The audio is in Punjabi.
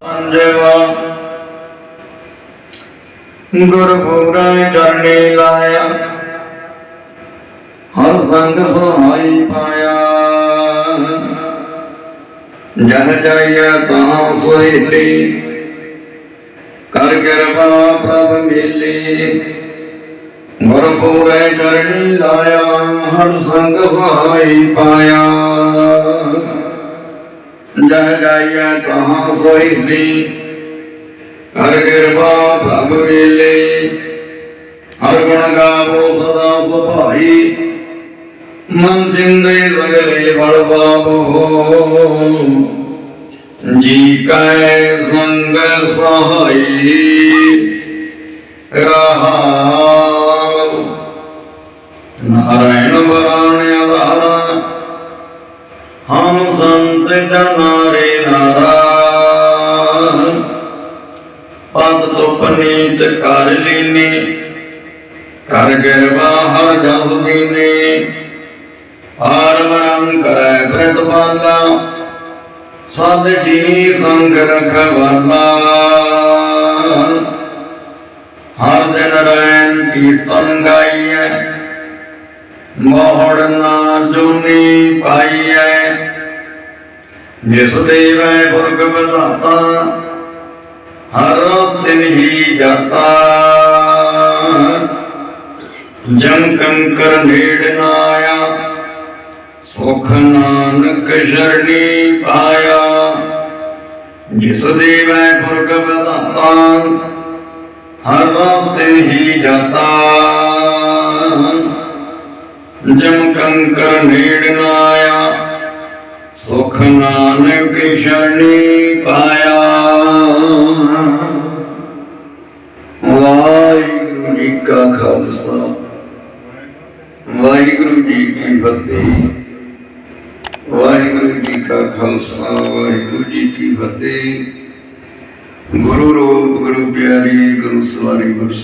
ਪੰਜਵਾ। ਗੁਰਪੂਰਾ ਚਰਨੇ ਲਾਇਆ। ਹਰ ਸੰਗ ਸਹਾਈ ਪਾਇਆ। ਜਹ ਜਾਈਆ ਤਾਂ ਸੋਹਿਲੀ। ਕਰ ਕਿਰਪਾ ਪ੍ਰਭ ਮਿਲੀ। ਗੁਰਪੂਰੇ ਚਰਨੀ ਲਾਇਆ। ਹਰ ਸੰਗ ਸਹਾਈ ਪਾਇਆ। ਜਹ ਜਾਈਆ ਤਾਂ ਸੋਹਿਲੀ ਕਰ ਕਿਰਪਾ ਪ੍ਰਭ ਮਿਲੀ ਹਰ ਗੁਣ ਗਾਵੋ ਸਦਾ ਸੁਭਾਈ। ਮਨ ਜਿੰਦੇ ਸਗਲੇ ਬਲ ਬਾਬੋ ਜੀ ਕੈ ਸੰਗ ਸਹਾਈ। ਰਹਾਉ ਨਾਰਾਇਣ ਹਮ ਸੰਤ ਜਨਾਰੇ ਨਾਰਾ ਪਤ ਤੁਪਨੀਤ ਕਰ ਲੀਨੇ, ਕਰ ਗਿਰਵਾ ਹਰ ਜਸ ਦੀਨੇ। ਆਰਮਣੰ ਕਰੈ ਪ੍ਰਤਪਾਲਾ ਸਦ ਜੀ ਸੰਗ ਰਖਵਾਲਾ ਹਰ ਦਿਨ ਰੈਨ ਕੀਰਤਨ ਗਾਈਐ, ਮੋਹੜ ਨਾ ਜੁਨੀ ਪਾਈ। ਜਿਸ ਦੇਵੈ ਪੁਰਖ ਬਧਾਤਾ ਹਰ ਤਿਨ ਹੀ ਜਾਤਾ। ਜਮ ਕੰਕਰ ਨੇੜ ਨਾ ਆਇਆ, ਸੁਖ ਨਾਨਕ ਸ਼ਰਣੀ ਪਾਇਆ। ਜਿਸ ਦੇਵੈ ਪੁਰਖ ਬਧਾਤਾ ਹਰ ਰਸਤੇ ਹੀ ਜਾਤਾ। ਜਮ ਕੰਕਰ ਨੇੜ ਨਾ ਆਇਆ ਸੁਖ ਨਾਨਕ ਸ਼ਰਣੀ ਪਾਇਆ। ਵਾਹਿਗੁਰੂ ਜੀ ਕਾ ਖਾਲਸਾ, ਵਾਹਿਗੁਰੂ ਜੀ ਕੀ ਫਤਿਹ। ਵਾਹਿਗੁਰੂ ਜੀ ਕਾ ਖਾਲਸਾ, ਵਾਹਿਗੁਰੂ ਜੀ ਕੀ ਫਤਿਹ। ਗੁਰੂ ਰੂਪ ਗੁਰੂ ਪਿਆਰੀ, ਗੁਰੂ ਸਵਾਰੀ ਗੁਰੂ